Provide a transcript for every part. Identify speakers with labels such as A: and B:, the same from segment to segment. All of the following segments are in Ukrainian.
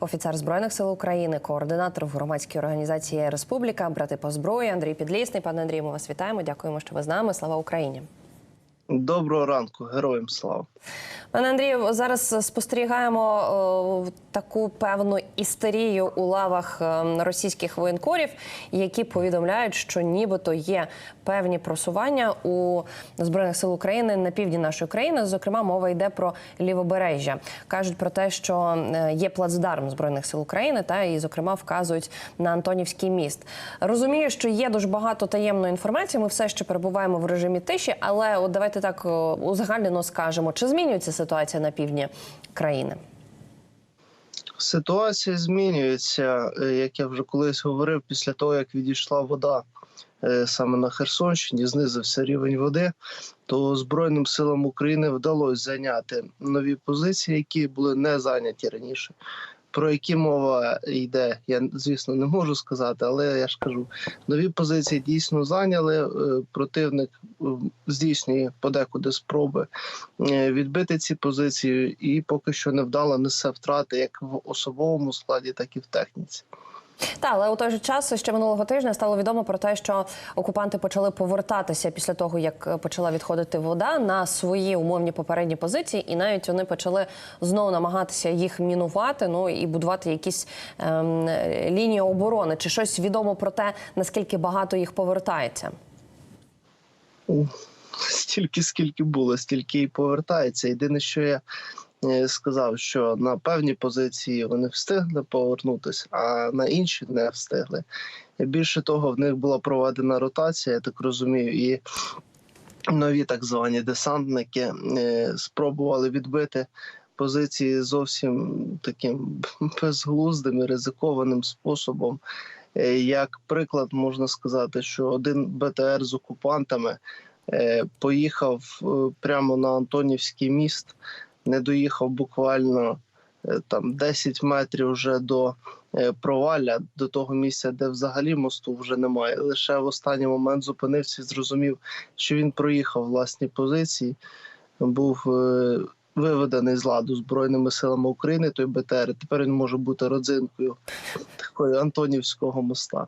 A: офіцер збройних сил України, координатор в громадській організації Республіка, брати по зброї Андрій Підлісний. Пане Андрію, ми вас вітаємо. Дякуємо, що ви з нами. Слава Україні.
B: Доброго ранку, героям слава.
A: Пане Андрію, зараз спостерігаємо е, таку певну істерію у лавах е, російських воєнкорів, які повідомляють, що нібито є певні просування у збройних сил України на півдні нашої країни. Зокрема, мова йде про лівобережжя. кажуть про те, що е, є плацдарм збройних сил України, та і зокрема вказують на Антонівський міст. Розумію, що є дуже багато таємної інформації. Ми все ще перебуваємо в режимі тиші, але от давайте так е, узагальнено скажемо, чи змінюється ситуація на півдні країни?
B: Ситуація змінюється, е, як я вже колись говорив, після того як відійшла вода е, саме на Херсонщині, знизився рівень води, то Збройним силам України вдалося зайняти нові позиції, які були не зайняті раніше. Про які мова йде, я звісно не можу сказати, але я ж кажу, нові позиції дійсно зайняли. Е, Противник е, здійснює подекуди спроби е, відбити ці позиції, і поки що невдало несе втрати як в особовому складі, так і в техніці.
A: Та але у той же час ще минулого тижня стало відомо про те, що окупанти почали повертатися після того, як е, почала відходити вода на свої умовні попередні позиції, і навіть вони почали знову намагатися їх мінувати. Ну і будувати якісь ем, лінії оборони. Чи щось відомо про те, наскільки багато їх повертається?
B: Стільки, скільки було, стільки і повертається. Єдине, що я е, сказав, що на певні позиції вони встигли повернутися, а на інші не встигли. Більше того, в них була проведена ротація, я так розумію, і нові так звані десантники е, спробували відбити позиції зовсім таким безглуздим і ризикованим способом. Е, Як приклад, можна сказати, що один БТР з окупантами е, поїхав е, прямо на Антонівський міст, не доїхав буквально е, там 10 метрів вже до е, провалля, до того місця, де взагалі мосту вже немає. Лише в останній момент зупинився і зрозумів, що він проїхав власні позиції, був е, виведений з ладу Збройними силами України, той БТР. Тепер він може бути родзинкою такої Антонівського моста.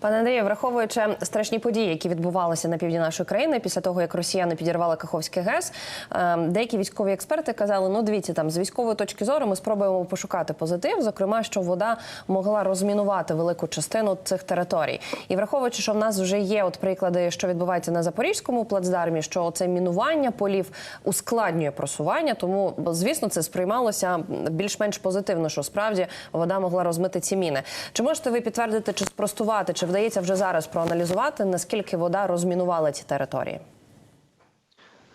A: Пане Андрію, враховуючи страшні події, які відбувалися на півдні нашої країни після того, як росіяни підірвали Каховський ГЕС, е, деякі військові експерти казали: ну дивіться, там з військової точки зору ми спробуємо пошукати позитив, зокрема, що вода могла розмінувати велику частину цих територій. І враховуючи, що в нас вже є от приклади, що відбувається на запорізькому плацдармі, що це мінування полів ускладнює просування, тому звісно це сприймалося більш-менш позитивно, що справді вода могла розмити ці міни. Чи можете ви підтвердити чи спростувати, чи вдається вже зараз проаналізувати наскільки вода розмінувала ці території?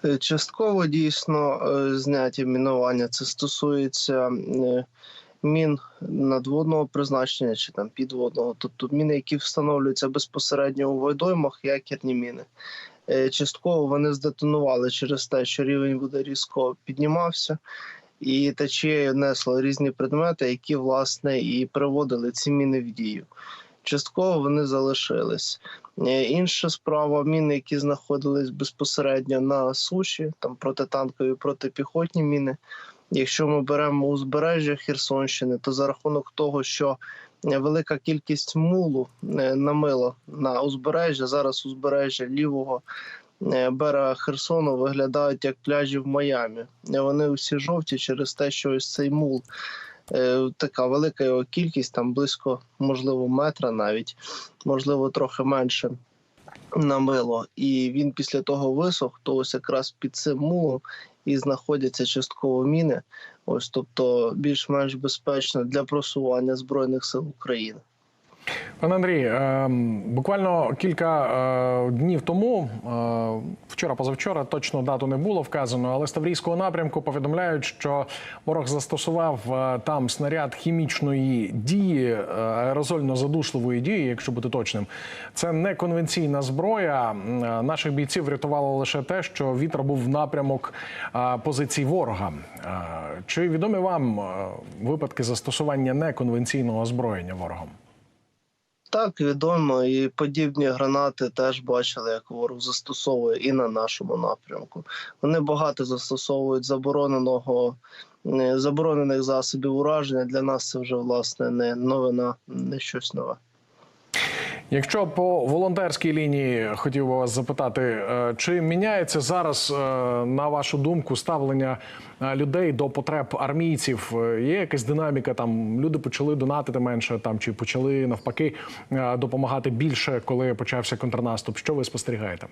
B: Е, Частково дійсно е, зняті мінування. Це стосується е, мін надводного призначення чи там підводного, тобто міни, які встановлюються безпосередньо у водоймах, якірні міни. Частково вони здетонували через те, що рівень води різко піднімався, і течією несло різні предмети, які власне і приводили ці міни в дію. Частково вони залишились. Е, Інша справа міни, які знаходились безпосередньо на суші, там протитанкові, протипіхотні міни. Якщо ми беремо узбережжя Херсонщини, то за рахунок того, що велика кількість мулу е, намило на узбережжя, зараз узбережжя лівого е, берега Херсону виглядають як пляжі в Майамі. Вони усі жовті через те, що ось цей мул така велика його кількість, там близько, можливо, метра навіть, можливо, трохи менше. Намило, і він після того висох, то ось якраз під цим мулом і знаходяться частково міни. Ось тобто більш-менш безпечно для просування збройних сил України.
C: Пане Андрій, е, буквально кілька е, днів тому, е, вчора, позавчора, точно дату не було вказано, але з Таврійського напрямку повідомляють, що ворог застосував е, там снаряд хімічної дії, е, аерозольно-задушливої дії, якщо бути точним. Це не конвенційна зброя. Е, Наших бійців врятувало лише те, що вітер був в напрямок позицій ворога. Чи відомі вам випадки застосування неконвенційного озброєння ворогом?
B: Так, відомо, і подібні гранати теж бачили, як ворог застосовує і на нашому напрямку. Вони багато застосовують забороненого заборонених засобів ураження. Для нас це вже власне не новина, не щось нове.
C: Якщо по волонтерській лінії хотів би вас запитати, е, чи міняється зараз, е, на вашу думку, ставлення е, людей до потреб армійців? Є якась динаміка? Там люди почали донатити менше, там чи почали навпаки допомагати більше, коли почався контрнаступ? Що ви спостерігаєте?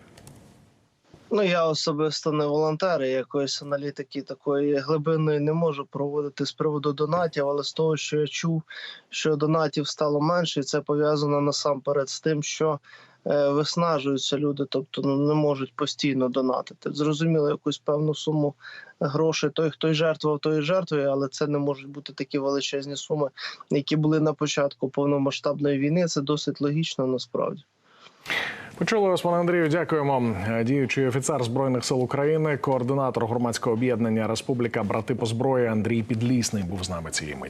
B: Ну я особисто не волонтер, і якоїсь аналітики такої глибинної не можу проводити з приводу донатів, але з того, що я чув, що донатів стало менше, і це пов'язано насамперед з тим, що е, виснажуються люди, тобто ну, не можуть постійно донатити. Зрозуміло, якусь певну суму грошей той, хто жертвував, той і жертвує, але це не можуть бути такі величезні суми, які були на початку повномасштабної війни. Це досить логічно насправді.
C: Почули вас, пане Андрію. Дякуємо. Е, Діючий офіцер збройних сил України, координатор громадського об'єднання Республіка Брати по зброї Андрій Підлісний був з нами цієї миті.